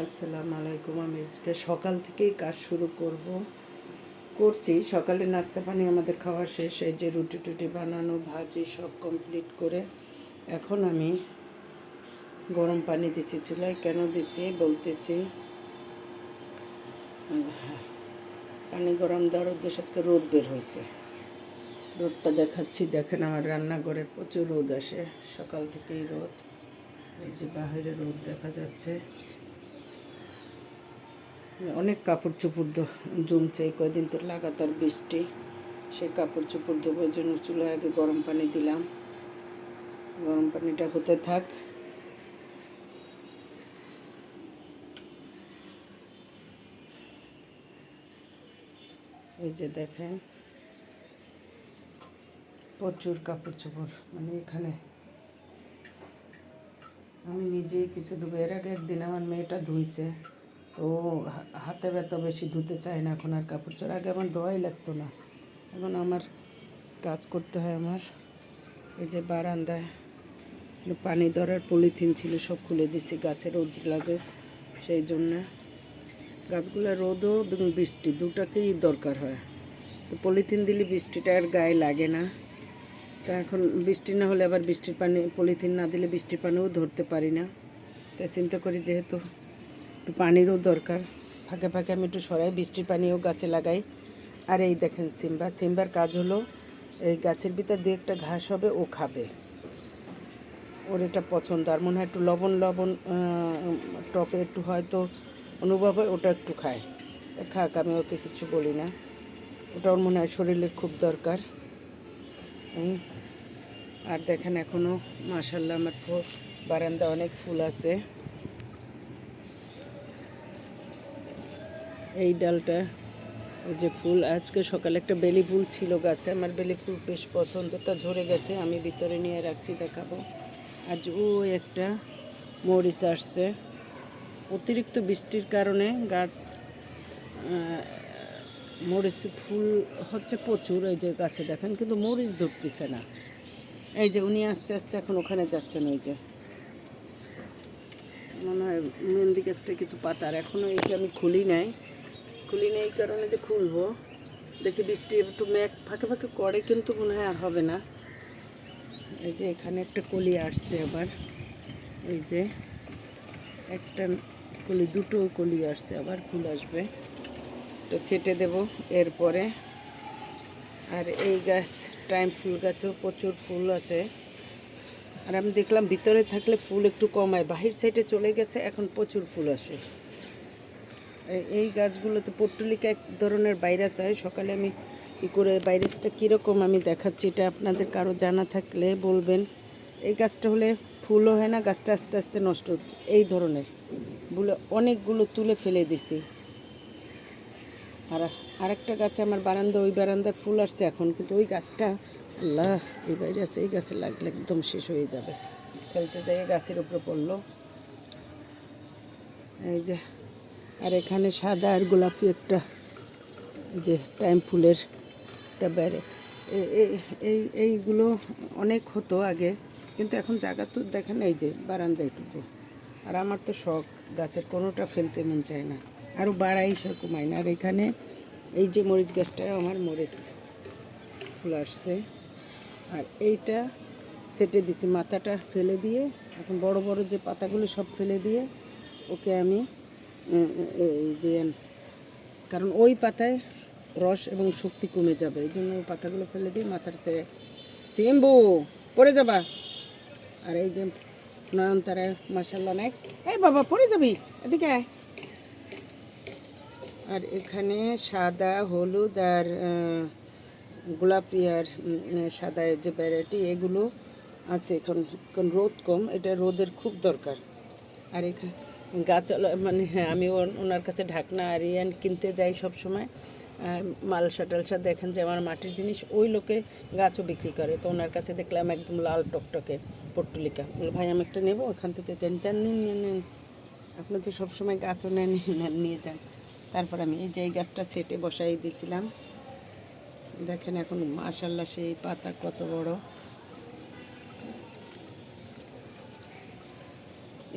আসসালামু আলাইকুম। আমি আজকে সকাল থেকেই কাজ শুরু করব, করছি। সকালে নাস্তা পানি আমাদের খাওয়া শেষ। এই যে রুটি টুটি বানানো, ভাজি সব কমপ্লিট করে এখন আমি গরম পানি দিছি, চুলায় কেন দিছি বলতেছি। পানি গরম দেওয়ার উদ্দেশ্য আজকে রোদ বের হয়েছে। রোদটা দেখাচ্ছি। দেখেন আমার রান্নাঘরে প্রচুর রোদ আসে। সকাল থেকেই রোদ। এই যে বাহিরে রোদ দেখা যাচ্ছে। অনেক কাপড় চোপড় জমছে। কয়দিন তো লাগাতার বৃষ্টি। সেই কাপড় চোপড় ধোবো এই জন্য চুলায় আগে গরম পানি দিলাম। গরম পানিটা হতে থাক। এই যে দেখেন, প্রচুর কাপড় চোপড় মানে এখানে আমি নিজেই কিছু ধুবো। এর আগে একদিন আমার মেয়েটা ধুইছে। তো হাতে ব্যথা বেশি, ধুতে চায় না এখন আর কাপড় চোপড়। আগে আমার ধোয়াই লাগতো না। এখন আমার কাজ করতে হয় আমার। এই যে বারান্দায় পানি ধরার পলিথিন ছিল, সব খুলে দিছি গাছে রোদ লাগে সেই জন্যে। গাছগুলো রোদও এবং বৃষ্টি, দুটাকেই দরকার হয়। তো পলিথিন দিলে বৃষ্টিটা আর গায়ে লাগে না। তা এখন বৃষ্টি না হলে আবার বৃষ্টির পানি, পলিথিন না দিলে বৃষ্টির পানিও ধরতে পারি না। তাই চিন্তা করি যেহেতু একটু পানিরও দরকার। ফাঁকে ফাঁকে আমি একটু সরাই, বৃষ্টির পানিও গাছে লাগাই। আর এই দেখেন সিম্বা, সিম্বার কাজ হলো এই গাছের ভিতর দু একটা ঘাস হবে, ও খাবে। ওর এটা পছন্দ, আর মনে হয় একটু লবণ লবণ টপে একটু হয়তো অনুভব হয়, ওটা একটু খায়। খাক, আমি ওকে কিছু বলি না। ওটা ওর মনে হয় শরীরের খুব দরকার। আর দেখেন এখনও মাশাল্লাহ আমার বারান্দা অনেক ফুল আছে। এই ডালটা ওই যে ফুল, আজকে সকালে একটা বেলি ফুল ছিল গাছে, আমার বেলি ফুল বেশ পছন্দ তা ঝরে গেছে, আমি ভিতরে নিয়ে রাখছি, দেখাবো। আজ ও একটা মরিচ আসছে, অতিরিক্ত বৃষ্টির কারণে গাছ মরিচ ফুল হচ্ছে প্রচুর, এই যে গাছে দেখেন, কিন্তু মরিচ ধরতেছে না। এই যে উনি আস্তে আস্তে এখন ওখানে যাচ্ছেন ওই যে। মনে হয় মেহেন্দি গাছটা কিছু পাতার এখনও এইটা আমি খুলি নাই। খুলি নাই কারণে যে খুলবো। দেখি বৃষ্টি একটু মেঘ ফাঁকে ফাঁকে করে, কিন্তু মনে হয় আর হবে না। এই যে এখানে একটা কলি আসছে আবার। এই যে একটা কলি, দুটো কলি আসছে আবার, ফুল আসবে। তো ছেটে দেব এরপরে। আর এই গাছ, টাইম ফুল গাছেও প্রচুর ফুল আছে। আর আমি দেখলাম ভিতরে থাকলে ফুল একটু কমায়, বাহির সাইডে চলে গেছে, এখন প্রচুর ফুল আসে। এই- গাছগুলোতে পট্টলিকা এক ধরনের ভাইরাস হয়। সকালে আমি ই করে ভাইরাসটা কীরকম আমি দেখাচ্ছি, এটা আপনাদের কারও জানা থাকলে বলবেন। এই গাছটা হলে ফুলও হয় না, গাছটা আস্তে আস্তে নষ্ট এই ধরনের। বলে অনেকগুলো তুলে ফেলে দিছি। আর আরেকটা গাছে আমার বারান্দা, ওই বারান্দার ফুল আসছে এখন, কিন্তু ওই গাছটা, আল্লাহ, এই ভাইরাস, এই গাছে লাগলে একদম শেষ হয়ে যাবে। ফেলতে যাই, গাছের উপরে পড়ল। এই যে আর এখানে সাদা আর গোলাপি একটা যে টাইম ফুলের একটা এ- এই, এইগুলো অনেক হতো আগে, কিন্তু এখন জায়গা তো দেখেন এই যে বারান্দা এটুকু আর আমার তো শখ, গাছের কোনোটা ফেলতে মন চায় না। আরও বাড়াই সে কমায় না আর এখানে এই যে মরিচ গাছটা আমার মরিচ ফুল আসছে। আর এইটা ছেটে দিছি, মাথাটা ফেলে দিয়ে, এখন বড় বড় যে পাতাগুলো সব ফেলে দিয়ে ওকে আমি এই যে, কারণ ওই পাতায় রস এবং শক্তি কমে যাবে, এই জন্য ওই পাতাগুলো ফেলে দিয়ে মাথার চেয়ে সিম্বু পড়ে যাবা। আর এই যে নয়নতারা মাসাল্লা নেক এই বাবা, পড়ে যাবি, এদিকে আর এখানে সাদা, হলুদ আর গোলাপি আর সাদা যে ভ্যারাইটি এগুলো আছে, এখন এখন রোদ কম, এটা রোদের খুব দরকার। আর এখানে গাছ মানে হ্যাঁ আমি ওন- ওনার কাছে ঢাকনা আর ইয়ান কিনতে যাই সব সময় মালসা টালসা দেখেন যে আমার মাটির জিনিস, ওই লোকে গাছও বিক্রি করে। তো ওনার কাছে দেখলাম একদম লাল টকটকে পট্টলিকা। ভাই, আমি একটা নেব? ওখান থেকে কেন নিন নিন আপনি তো সবসময় গাছও নেন নিয়ে যান। তারপর আমি এই যে এই গাছটা সেটে বসাই দিয়েছিলাম দেখেন এখন মাশাল্লাহ সেই পাতা কত বড়।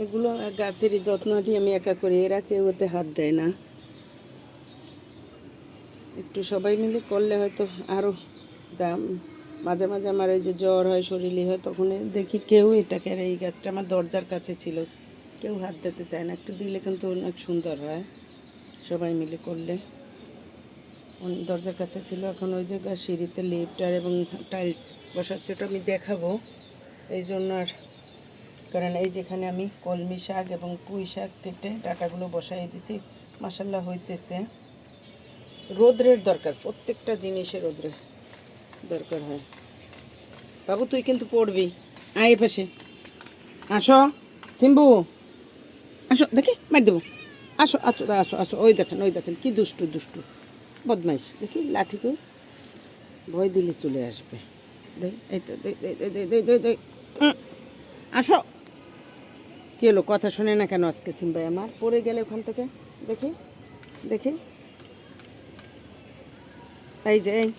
এগুলো গাছেরই যত্ন দিয়ে আমি একা করি, এরা কেউ ওতে হাত দেয় না। একটু সবাই মিলে করলে হয়তো আরও দাম। মাঝে মাঝে আমার এই যে জ্বর হয় শরীরে হয়, তখন দেখি কেউ এটাকে আর এই গাছটা আমার দরজার কাছে ছিল। কেউ হাত দিতে চায় না, একটু দিলে কিন্তু অনেক সুন্দর হয়। সবাই মিলে করলে। দরজার কাছে ছিল, এখন ওই জায়গায় সিঁড়িতে লিফটার এবং টাইলস বসাচ্ছে, ওটা আমি দেখাবো। এই জন্য আর কারণ এই যেখানে আমি কলমি শাক এবং পুঁই শাক কেটে ডাটাগুলো বসাই দিচ্ছি মাসাল্লাহ হইতেছে। রোদ্রের দরকার, প্রত্যেকটা জিনিসের রোদ্রের দরকার হয়। বাবু, তুই কিন্তু পড়বি। আয় পাশে। আসো, সিম্বু। আসো, দেখি, মার দেবো। আসো আসো আসো আসো, ওই দেখেন ওই দেখেন, কি দুষ্টু দুষ্টু। বদমাইশ, দেখি লাঠিকে ভয় দিলে চলে আসবে। আসো। কি হলো কথা শোনে না কেন আজকে সিম্বাই আমার? পড়ে গেলে ওখান থেকে। দেখি দেখি। এই যে, এই।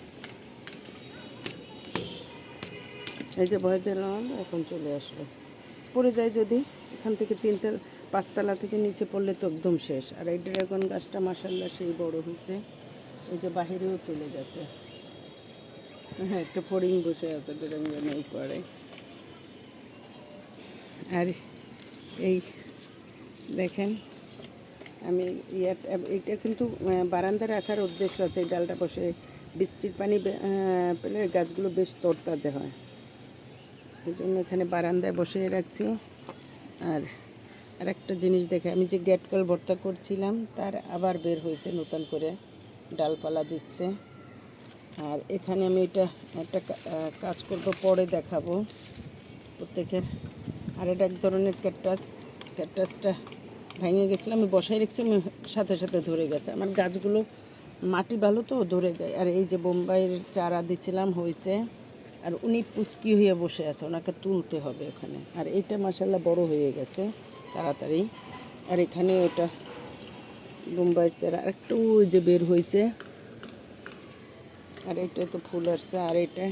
এই যে ভয় দিলাম এখন চলে আসবে। পড়ে যায় যদি, এখান থেকে তিনটে পাঁচতলা থেকে নিচে পড়লে তো একদম শেষ। আর এই ড্রাগন গাছটা মাসাল্লাহ সেই বড় হয়েছে। এই যে বাহিরেও চলে গেছে। হ্যাঁ একটা ফড়িং বসে আছে ড্রাগনের উপরে আর এই দেখেন, আমি ইয়াটা এটা কিন্তু বারান্দা রাখার উদ্দেশ্য আছে, এই ডালটা বসে। বৃষ্টির পানি পেলে গাছগুলো বেশ তরতাজা হয়। এই জন্য এখানে বারান্দায় বসিয়ে রাখছি। আর আর একটা জিনিস দেখে, আমি যে গেট কল ভর্তা করছিলাম, তার আবার বের হয়েছে, নতুন করে ডালপালা দিচ্ছে। আর এখানে আমি এটা একটা কাজ করব, পরে দেখাবো প্রত্যেকের। আর এটা এক ধরনের ক্যাকটাস। ক্যাকটাসটা ভেঙে গেছিল। আমি বসাই রেখেছি, আমি সাথে সাথে ধরে গেছে। আমার গাছগুলো মাটি ভালো তো, ধরে যায়। আর এই যে বোম্বাইয়ের চারা দিছিলাম হয়েছে আর উনি পুচকি হয়ে বসে আছে। ওনাকে তুলতে হবে ওখানে আর এইটা মাসাল্লাহ বড় হয়ে গেছে, তাড়াতাড়ি। আর এখানে ওটা বোম্বাইয়ের চারা। একটু যে বের হয়েছে আর এটা তো ফুল আসছে। আর এটা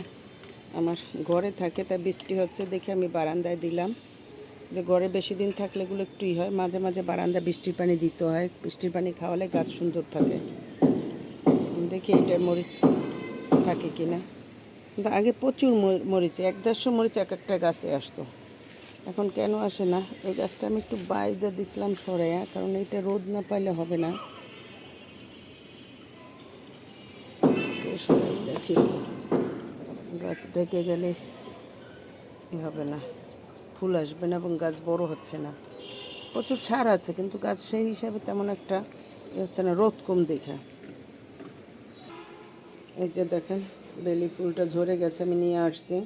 আমার ঘরে থাকে, তা বৃষ্টি হচ্ছে দেখে আমি বারান্দায় দিলাম। যে ঘরে বেশি দিন থাকলে এগুলো একটুই হয়। মাঝে মাঝে বারান্দা বৃষ্টির পানি দিতে হয়। বৃষ্টির পানি খাওয়ালে গাছ সুন্দর থাকে। দেখি এটা মরিচ থাকে কিনা। কিন্তু আগে প্রচুর মরি- মরিচ, এক দেড়শো মরিচ এক একটা গাছে আসতো। এখন কেন আসে না? এই গাছটা আমি একটু বাইরে দিছিলাম সরাইয়া, কারণ এটা রোদ না পাইলে হবে না। দেখি। গাছ ঢেকে গেলে হবে না। ফুল আসবে না এবং গাছ বড় হচ্ছে না। প্রচুর সার আছে, কিন্তু গাছ সেই হিসাবে তেমন একটা হচ্ছে না, রোদ কম দেখা। এই যে দেখেন, বেলি ফুলটা ঝরে গেছে, আমি নিয়ে আসছি।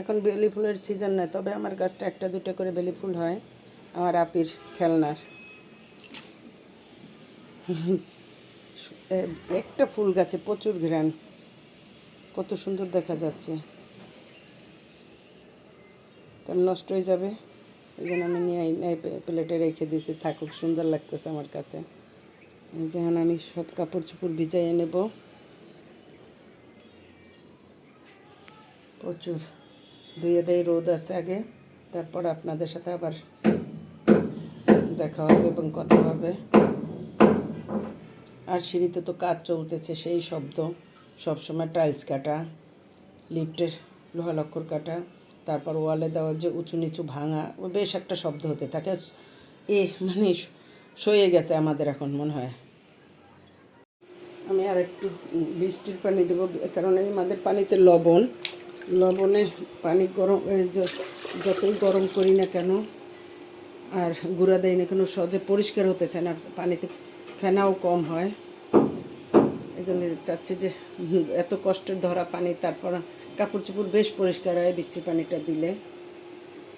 এখন বেলি ফুলের সিজন নয় তবে আমার গাছটা একটা দুটো করে বেলি ফুল হয়, আমার আপির খেলনার। একটা ফুল গাছে প্রচুর ঘ্রাণ, কত সুন্দর দেখা যাচ্ছে। তার নষ্ট হয়ে যাবে। এই জন্য আমি নিয়ে প্লেটে রেখে দিয়েছি, থাকুক, সুন্দর লাগতেছে আমার কাছে। এই যে এখন আমি সব কাপড় চোপড় ভিজাইয়ে নেব। প্রচুর। ধুয়ে দেয় রোদ আছে আগে। তারপর আপনাদের সাথে আবার দেখা হবে এবং কথা হবে। আর সিঁড়িতে তো কাজ চলতেছে, সেই শব্দ। সবসময় টাইলস কাটা লিফটের লোহা লক্কর কাটা। তারপর ওয়ালে দেওয়ার যে উঁচু নিচু ভাঙা বেশ একটা শব্দ হতে থাকে। এ মানে সয়ে গেছে আমাদের এখন মনে হয়। আমি আর একটু বৃষ্টির পানি দেবো, কারণ এই আমাদের পানিতে লবণ। লবণে পানি গরম যতই গরম করি না কেন, আর গুঁড়া দেয় না কেন, সহজে পরিষ্কার হতেছে না, পানিতে ফেনাও কম হয়। এই জন্য চাচ্ছি যে এত কষ্টের ধরা পানি, তারপর কাপড় চোপড় বেশ পরিষ্কার হয় বৃষ্টির পানিটা দিলে।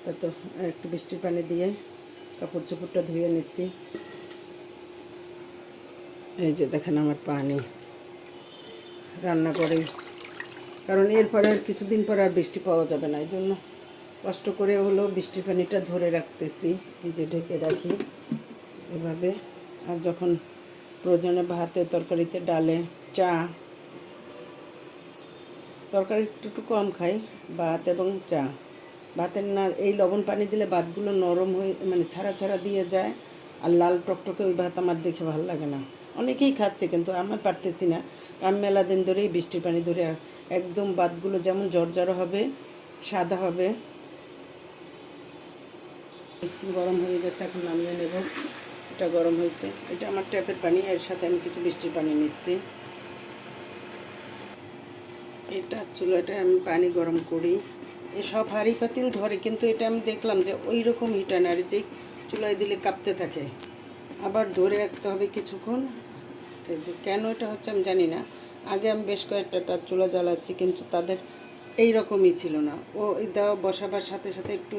তা তো, একটু বৃষ্টির পানি দিয়ে কাপড় চোপড়টা ধুয়ে নিচ্ছি। এই যে দেখেন আমার পানি রান্না করে। কারণ এরপরে আর কিছুদিন পর আর বৃষ্টি পাওয়া যাবে না এই জন্য কষ্ট করে হলেও বৃষ্টির পানিটা ধরে রাখতেছি, এই যে ঢেকে রাখি। এভাবে, আর যখন প্রয়োজনে ভাতে তরকারিতে ডালে চা। তরকারি একটু কম খাই, ভাত এবং চা। ভাতের না, এই লবণ পানি দিলে ভাতগুলো নরম হয়ে মানে ছাড়া ছাড়া দিয়ে যায় আর লাল টকটকে ওই ভাত আমার দেখে ভালো লাগে না। অনেকেই খাচ্ছে কিন্তু আমার পারতেছি না। আমি মেলা দিন ধরেই বৃষ্টির পানি ধরে একদম ভাতগুলো যেমন জর্জর হবে, সাদা হবে। গরম হয়ে গেছে, এখন নামিয়ে নেব। এটা গরম হয়েছে। এটা আমার ট্যাপের পানি, এর সাথে আমি কিছু বৃষ্টির পানি নিচ্ছি। এটা চুলাটা আমি পানি গরম করি। এসব হাঁড়ি পাতিল ধরে, কিন্তু এটা আমি দেখলাম যে ওই রকম হিটার না যে চুলায় দিলে কাঁপতে থাকে। আবার ধরে রাখতে হবে কিছুক্ষণ। যে কেন এটা হচ্ছে আমি জানি না। আগে আমি বেশ কয়েকটা টা চুলা জ্বালাচ্ছি, কিন্তু তাদের এই রকমই ছিল না। ও দেওয়া বসাবার সাথে সাথে একটু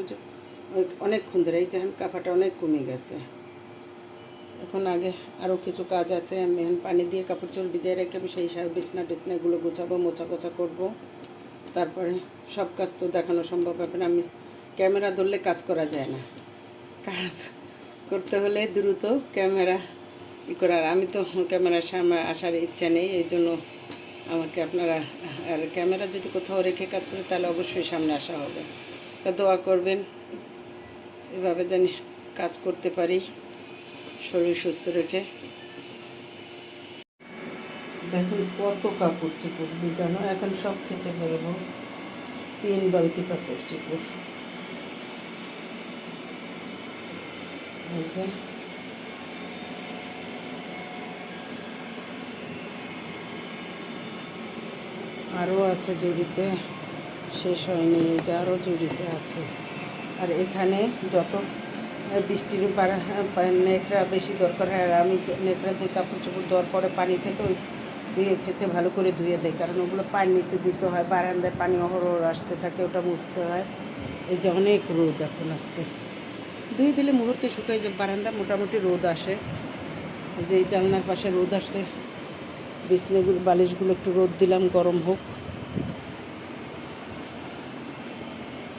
অনেকক্ষণ ধরে এই যেমন কাঁপাটা অনেক কমে গেছে। এখন আগে আরও কিছু কাজ আছে, আমি এখন পানি দিয়ে কাপড় চোপড় ভিজিয়ে রেখে আমি সেই সব বিছনা টিছনাগুলো গোছাবো, মোছা কোছা করব। তারপরে সব কাজ তো দেখানো সম্ভব হবে না, আমি ক্যামেরা ধরলে কাজ করা যায় না। কাজ করতে হলে দ্রুত ক্যামেরা ই করার আমি তো ক্যামেরার সামনে আসার ইচ্ছা নেই, এই জন্য আমাকে আপনারা, আর ক্যামেরা যদি কোথাও রেখে কাজ করে তাহলে অবশ্যই সামনে আসা হবে। তা দোয়া করবেন, এভাবে জানি কাজ করতে পারি। শরীর সুস্থ রেখে। দেখুন কত কাপড় চোপড় বিজানো এখন সব খেচে ফেলব তিন বালতি কাপড় চোপড়। যে। আরও আছে জুড়িতে, শেষ হয়নি যে আরও জুড়িতে আছে। আর এখানে যত বৃষ্টির পাড়া- নেকড়া বেশি দরকার, হয় আর আমি নেকড়া যে কাপড় চোপড় দেওয়ার পরে পানি থেকে ওই ধুয়ে খেছে ভালো করে ধুয়ে দেয়, কারণ ওগুলো পানি নিচে দিতে হয়, বারান্দায় পানি অহরহ আসতে থাকে, ওটা মুছতে হয়। এই যে অনেক রোদ এখন আজকে। ধুয়ে দিলে মুহূর্তে শুকায় যে বারান্দা মোটামুটি রোদ আসে। যে এই জানলার পাশে রোদ আসছে, বিছনাগুলো, বালিশগুলো একটু রোদ দিলাম, গরম হোক।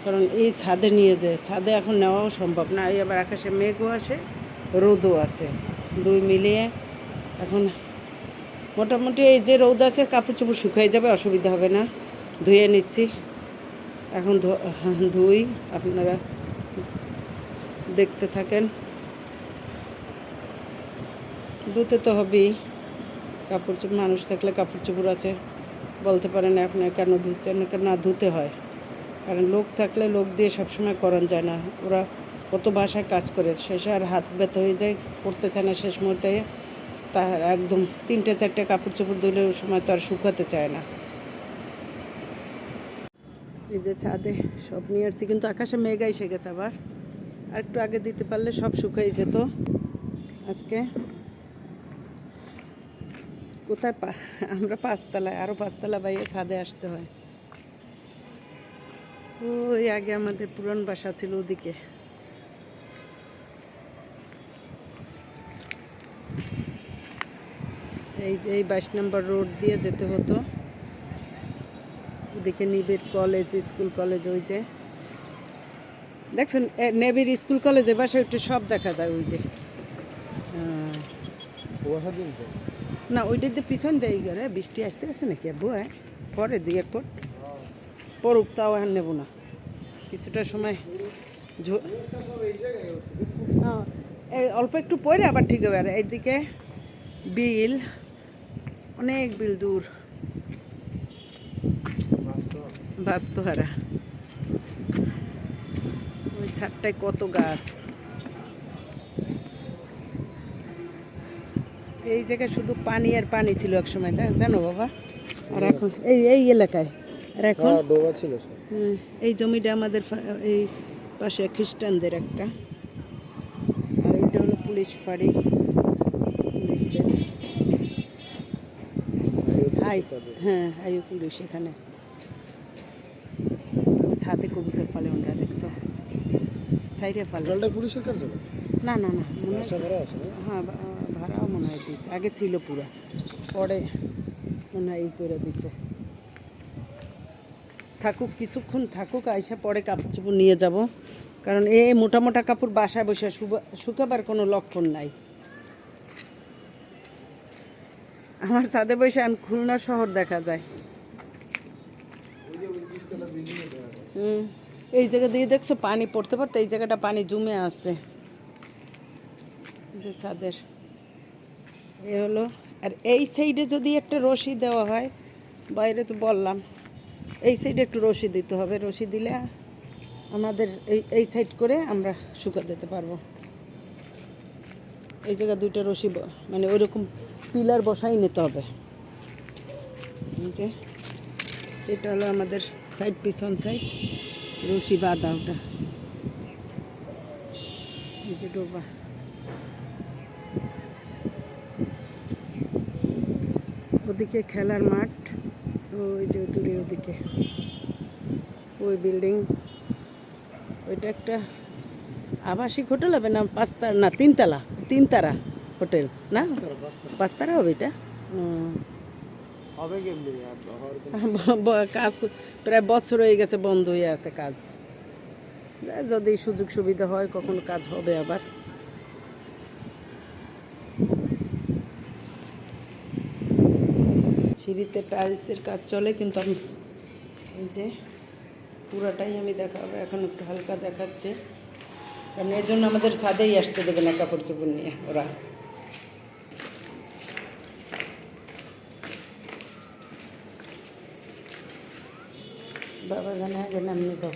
কারণ এই ছাদে নিয়ে যায়। ছাদে এখন নেওয়াও সম্ভব না। এই আবার আকাশে মেঘও আসে, রোদও আছে। দুই মিলিয়ে এখন মোটামুটি এই যে রোদ আছে, কাপড় চোপড় শুকাই যাবে, অসুবিধা হবে না। ধুয়ে নিচ্ছি। এখন ধুই, আপনারা দেখতে থাকেন। ধুতে তো হবেই। কাপড় চোপড়, মানুষ থাকলে কাপড় চোপড় আছে। বলতে পারেন আপনি কেন ধুচ্ছেন কেন না ধুতে হয়। কারণ লোক থাকলে লোক দিয়ে সবসময় করান যায় না। ওরা কত বাসায় কাজ করে, শেষে আর হাত ব্যথা হয়ে যায় করতে চায় না শেষ মুহূর্তে। তা একদম তিনটে চারটে কাপড় চোপড় ধুলে ওই সময় তো আর শুকাতে চায় না। এই যে ছাদে সব নিয়ে আসছি, কিন্তু আকাশে মেঘ এসে গেছে আবার। আর একটু আগে দিতে পারলে সব শুকাই যেত। আজকে কোথায় পা আমরা পাঁচতলায় আরও পাঁচতলা বাইরে ছাদে আসতে হয়। ওই আগে আমাদের পুরান বাসা ছিল ওদিকে। এই এই বাইশ নম্বর রোড দিয়ে যেতে হতো। ওদিকে নিবিড় কলেজ স্কুল কলেজ ওই যে। দেখছেন নেবির স্কুল কলেজে বাসা একটু সব দেখা যায় ওই যে। না ওইটা দিয়ে পিছন দেয় গেলে বৃষ্টি আসতে আসে নাকি হ্যাঁ পরে দুই এক ফুট। পড়ুক তাও আর নেব না। কিছুটা সময় হ্যাঁ, অল্প একটু পরে আবার ঠিক হবে। আর এইদিকে বিল অনেক বিল দূর। বাস্তহারা। ওই ছাদটায় কত গাছ। এই জায়গায় শুধু পানি আর পানি ছিল এক সময় জানো বাবা? আর এখন এই এই এলাকায়। আর এখন? ডোবা ছিল এই জমিটা আমাদের এই পাশে খ্রিস্টানদের একটা। আর এটা হলো পুলিশ ফাঁড়ি। পুলিশদের হাই হ্যাঁ হাইও পুলিশ এখানে। ছাদে কবুতর পালে ওটা দেখছ? সাইডে পালে। পুলিশের কার্যালয় না না না মনে হয় হ্যাঁ ভাড়াও মনে হয় দিছে আগে ছিল পুরা। পরে মনে হয় এই করে দিছে থাকুক, কিছুক্ষণ থাকুক, আইসা পরে কাপড় চোপড় নিয়ে যাব। কারণ এ মোটা মোটা কাপড় বাসায় বসে শুকাবার কোনো লক্ষণ নাই। আমার ছাদে বসে এখন খুলনা শহর দেখা যায়। হুম, এই জায়গা দিয়ে দেখছ, পানি পড়তে পড়তে এই জায়গাটা পানি জমে আছে। যে ছাদের। এ হলো, আর এই সাইডে যদি একটা রশি দেওয়া হয়, বাইরে তো বললাম। এই সাইডে একটু রশি দিতে হবে, রশি দিলে আমাদের এই এই সাইড করে আমরা শুকা দিতে পারব। এই জায়গা দুইটা রশি মানে ওইরকম পিলার বসাই নিতে হবে। যে, এটা হলো আমাদের সাইড পিছন সাইড রশি বাঁধা ওটা। এই যে ডোবা। ওদিকে খেলার মাঠ। ওই যে দূরে ওদিকে ওই বিল্ডিং ওইটা একটা আবাসিক হোটেল হবে না পাঁচতারা না তিনতলা তিনতারা হোটেল না? পাঁচতারা হবে এটা? কাজ প্রায় বছর হয়ে গেছে বন্ধ হয়ে আছে কাজ। যদি সুযোগ সুবিধা হয় কখন কাজ হবে আবার। সিঁড়িতে টাইলসের কাজ চলে, কিন্তু আমি এই যে পুরাটাই আমি দেখাবো, এখন একটু হালকা দেখাচ্ছে। কারণ এর জন্য আমাদের ছাদেই আসতে দেবে না কাপড় চোপড় নিয়ে, ওরা। বাবা জানে আগে নামিয়ে যাও।